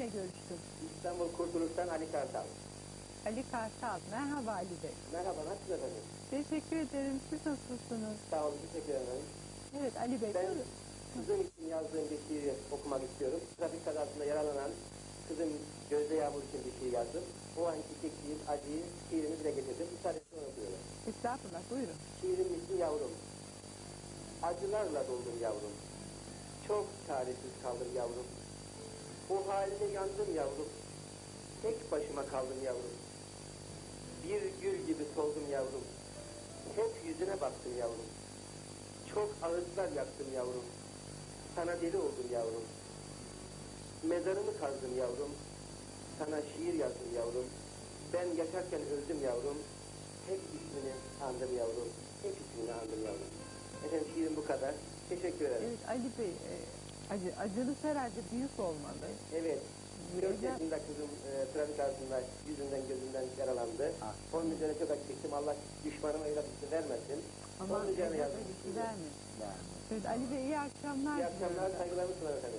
kiminle görüştüm? İstanbul Kurtuluş'tan Ali Kartal. Ali Kartal. Merhaba Ali Bey. Merhaba, nasılsınız efendim? Teşekkür ederim. Siz nasılsınız? Sağ olun, teşekkür ederim. Evet Ali Bey. Ben buyurun. kızım için yazdığım bir şiiri okumak istiyorum. Trafik kazasında yaralanan kızım Gözde Yağmur için bir şiir yazdım. O anki çektiğim acıyı şiirimi dile getirdim. Müsaadesini okuyorum. Estağfurullah buyurun. Şiirin ismi yavrum. Acılarla doldum yavrum. Çok çaresiz kaldım yavrum. O haline yandım yavrum. Tek başıma kaldım yavrum. Bir gül gibi soldum yavrum. Hep yüzüne baktım yavrum. Çok ağıtlar yaktım yavrum. Sana deli oldum yavrum. Mezarımı kazdım yavrum. Sana şiir yazdım yavrum. Ben yaşarken öldüm yavrum. Hep ismini andım yavrum. Hep ismini andım yavrum. Efendim şiirim bu kadar. Teşekkür ederim. Evet Ali Bey. e, acı, acınız herhalde büyük olmalı. Evet. 4 Güzel. yaşında kızım e, trafik arasında yüzünden gözünden yaralandı. Onun üzerine çok acı çektim. Allah düşmanıma evlatlısı vermesin. Ama Onun üzerine evlat yazdım. acısı vermesin. Evet Ali Bey iyi akşamlar. İyi akşamlar, saygılarımı sunar efendim.